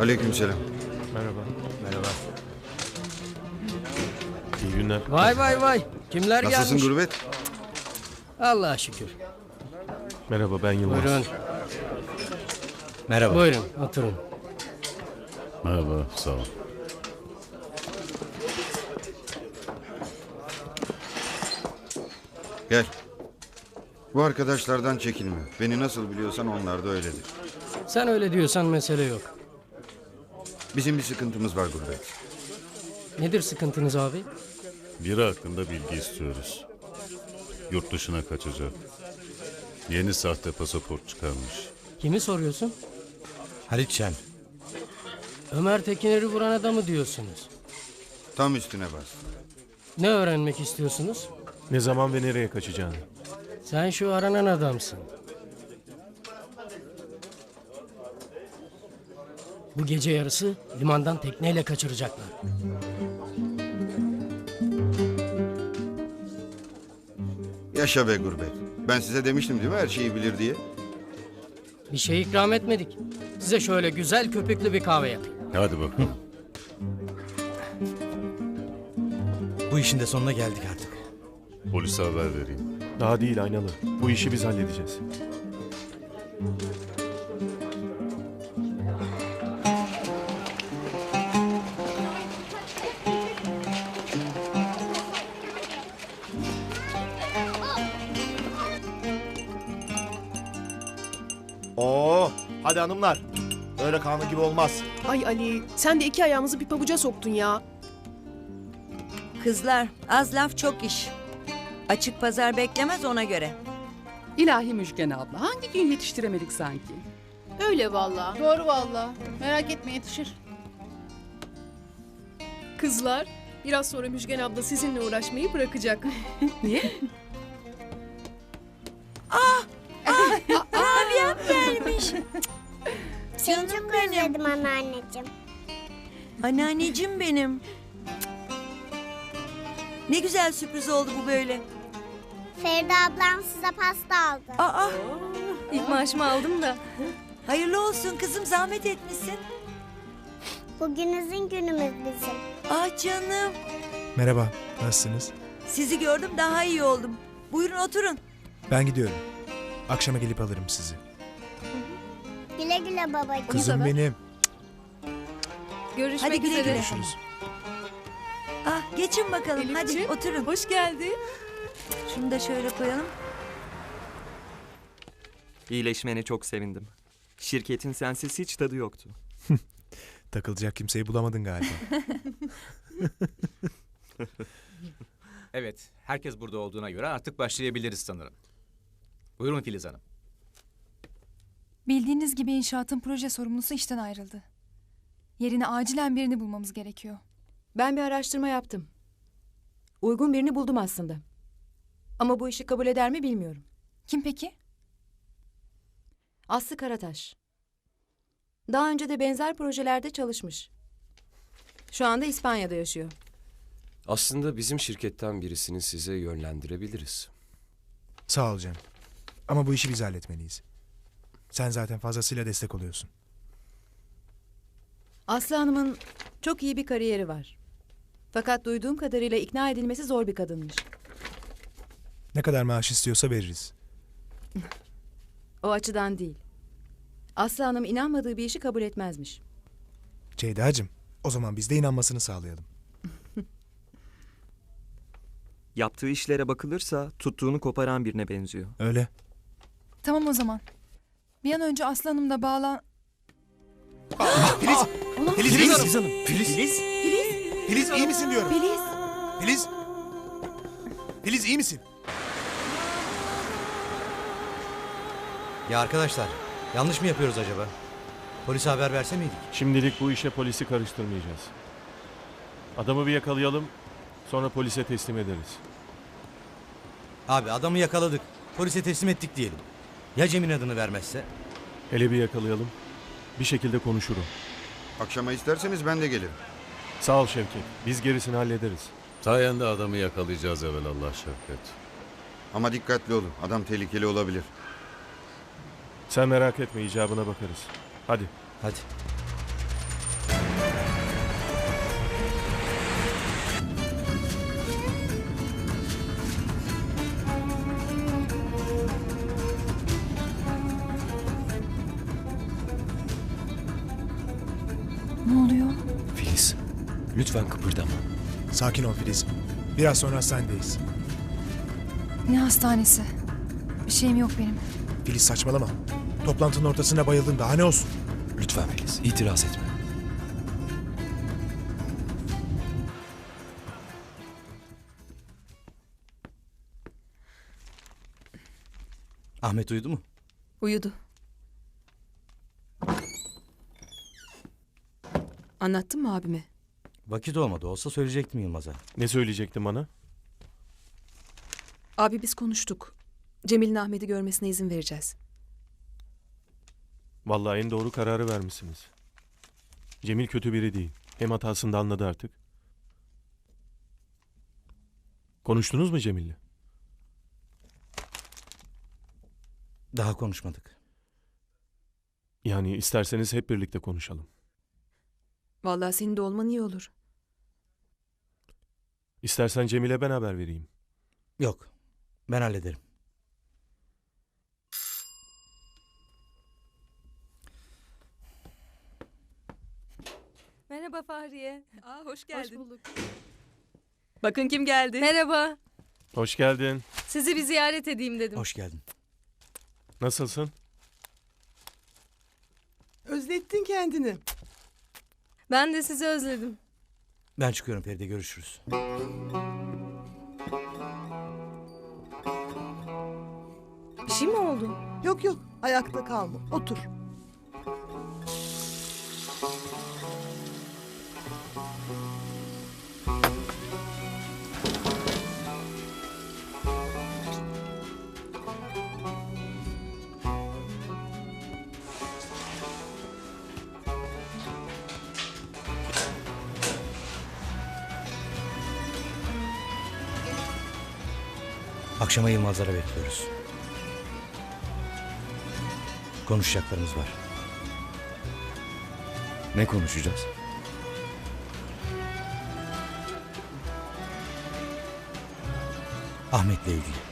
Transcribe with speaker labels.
Speaker 1: Aleykümselam.
Speaker 2: Merhaba. Merhaba. İyi günler.
Speaker 3: Vay vay vay. Kimler
Speaker 1: Nasılsın
Speaker 3: gelmiş?
Speaker 1: Gurbet?
Speaker 3: Allah'a şükür.
Speaker 2: Merhaba ben Yılmaz.
Speaker 3: Buyurun.
Speaker 4: Merhaba.
Speaker 3: Buyurun oturun.
Speaker 5: Merhaba, sağ ol.
Speaker 1: Gel. Bu arkadaşlardan çekinme. Beni nasıl biliyorsan onlar da öyledir.
Speaker 3: Sen öyle diyorsan mesele yok.
Speaker 1: Bizim bir sıkıntımız var Gurbet.
Speaker 3: Nedir sıkıntınız abi?
Speaker 5: Biri hakkında bilgi istiyoruz. Yurt dışına kaçacak. Yeni sahte pasaport çıkarmış.
Speaker 3: Kimi soruyorsun?
Speaker 4: Halit Şen.
Speaker 3: Ömer Tekiner'i vuran adamı diyorsunuz.
Speaker 1: Tam üstüne bas.
Speaker 3: Ne öğrenmek istiyorsunuz?
Speaker 2: Ne zaman ve nereye kaçacağını.
Speaker 3: Sen şu aranan adamsın. Bu gece yarısı limandan tekneyle kaçıracaklar.
Speaker 1: Yaşa be Gurbet. Ben size demiştim değil mi her şeyi bilir diye?
Speaker 3: Bir şey ikram etmedik. Size şöyle güzel köpüklü bir kahve yapayım.
Speaker 5: Hadi bakalım.
Speaker 4: Bu işin de sonuna geldik artık.
Speaker 5: Polise haber vereyim.
Speaker 2: Daha değil Aynalı. Bu işi biz halledeceğiz.
Speaker 6: Oo, hadi hanımlar. Öyle kanun gibi olmaz.
Speaker 7: Ay Ali, sen de iki ayağımızı bir pabuca soktun ya.
Speaker 8: Kızlar az laf çok iş. Açık pazar beklemez ona göre.
Speaker 9: İlahi Müjgan abla hangi gün yetiştiremedik sanki?
Speaker 10: Öyle valla. Doğru valla. Merak etme yetişir.
Speaker 7: Kızlar, biraz sonra Müjgan abla sizinle uğraşmayı bırakacak.
Speaker 9: Niye?
Speaker 8: Seni çok özledim anneanneciğim. Anneanneciğim benim. Ne güzel sürpriz oldu bu böyle.
Speaker 10: Feride ablam size pasta aldı.
Speaker 8: Aa,
Speaker 7: İlk maaşımı aldım da.
Speaker 8: hayırlı olsun kızım zahmet etmişsin.
Speaker 10: Bugünüzün günümüz bizim.
Speaker 8: Ah canım.
Speaker 11: Merhaba, nasılsınız?
Speaker 8: Sizi gördüm daha iyi oldum. Buyurun oturun.
Speaker 11: Ben gidiyorum. Akşama gelip alırım sizi.
Speaker 10: Güle güle babacığım.
Speaker 11: Kızım benim.
Speaker 7: Görüşmek
Speaker 8: Hadi güle güle.
Speaker 11: Görüşürüz.
Speaker 8: Geçin bakalım hadi
Speaker 7: Elifciğim,
Speaker 8: oturun.
Speaker 7: Hoş geldin.
Speaker 8: Şunu da şöyle koyalım.
Speaker 4: İyileşmene çok sevindim. Şirketin sensiz hiç tadı yoktu.
Speaker 11: Takılacak kimseyi bulamadın galiba.
Speaker 4: Evet, herkes burada olduğuna göre artık başlayabiliriz sanırım. Buyurun Filiz Hanım.
Speaker 10: Bildiğiniz gibi inşaatın proje sorumlusu işten ayrıldı. Yerine acilen birini bulmamız gerekiyor.
Speaker 9: Ben bir araştırma yaptım. Uygun birini buldum aslında. Ama bu işi kabul eder mi bilmiyorum.
Speaker 10: Kim peki?
Speaker 9: Aslı Karataş. Daha önce de benzer projelerde çalışmış. Şu anda İspanya'da yaşıyor.
Speaker 12: Aslında bizim şirketten birisini size yönlendirebiliriz.
Speaker 11: Sağ ol Cem. Ama bu işi biz halletmeliyiz. Sen zaten fazlasıyla destek oluyorsun.
Speaker 9: Aslı Hanım'ın çok iyi bir kariyeri var. Fakat duyduğum kadarıyla ikna edilmesi zor bir kadınmış.
Speaker 11: Ne kadar maaş istiyorsa veririz.
Speaker 9: O açıdan değil. Aslı Hanım inanmadığı bir işi kabul etmezmiş.
Speaker 11: Ceyda'cığım, o zaman biz de inanmasını sağlayalım.
Speaker 4: Yaptığı işlere bakılırsa tuttuğunu koparan birine benziyor.
Speaker 11: Öyle.
Speaker 10: Tamam o zaman. Bir an önce Aslanım'la bağlan...
Speaker 6: Filiz, Filiz,
Speaker 4: Filiz
Speaker 6: Hanım.
Speaker 4: Filiz.
Speaker 6: Filiz, Filiz iyi misin diyorum.
Speaker 9: Filiz.
Speaker 6: Filiz. Filiz iyi misin?
Speaker 4: Ya arkadaşlar, yanlış mı yapıyoruz acaba? Polise haber verse miydik?
Speaker 2: Şimdilik bu işe polisi karıştırmayacağız. Adamı bir yakalayalım. Sonra polise teslim ederiz.
Speaker 4: Abi adamı yakaladık. Polise teslim ettik diyelim. Ya Cem'in adını vermezse?
Speaker 2: Hele bir yakalayalım. Bir şekilde konuşurum.
Speaker 1: Akşama isterseniz ben de gelirim.
Speaker 2: Sağ ol Şevket. Biz gerisini hallederiz.
Speaker 5: Sayende adamı yakalayacağız evvelallah Şevket.
Speaker 1: Ama dikkatli olun. Adam tehlikeli olabilir.
Speaker 2: Sen merak etme icabına bakarız. Hadi.
Speaker 4: Hadi.
Speaker 13: Lütfen kıpırdama.
Speaker 11: Sakin ol Filiz. Biraz sonra hastanedeyiz.
Speaker 10: Ne hastanesi? Bir şeyim yok benim.
Speaker 11: Filiz saçmalama. Toplantının ortasına bayıldın daha ne olsun?
Speaker 13: Lütfen Filiz, itiraz etme.
Speaker 4: Ahmet uyudu mu?
Speaker 14: Uyudu. Anlattın mı abime?
Speaker 4: Vakit olmadı olsa söyleyecektim Yılmaz'a.
Speaker 2: Ne söyleyecektin bana?
Speaker 14: Abi biz konuştuk. Cemil'in Ahmet'i görmesine izin vereceğiz.
Speaker 2: Vallahi en doğru kararı vermişsiniz. Cemil kötü biri değil. Hem hatasını da anladı artık. Konuştunuz mu Cemil'le?
Speaker 4: Daha konuşmadık.
Speaker 2: Yani isterseniz hep birlikte konuşalım.
Speaker 14: Vallahi senin de olman iyi olur.
Speaker 2: İstersen Cemil'e ben haber vereyim.
Speaker 4: Yok. Ben hallederim.
Speaker 14: Merhaba Fahriye. Aa, hoş
Speaker 15: Hoş bulduk.
Speaker 14: Bakın kim geldi.
Speaker 15: Merhaba.
Speaker 2: Hoş geldin.
Speaker 15: Sizi bir ziyaret edeyim dedim.
Speaker 4: Hoş geldin.
Speaker 2: Nasılsın?
Speaker 16: Özlettin kendini.
Speaker 15: Ben de sizi özledim.
Speaker 4: Ben çıkıyorum Feride görüşürüz.
Speaker 15: Bir şey mi oldu?
Speaker 16: Yok yok ayakta kalma. Otur.
Speaker 4: Akşama Yılmazlara bekliyoruz. Konuşacaklarımız var.
Speaker 13: Ne konuşacağız?
Speaker 4: Ahmet'le ilgili.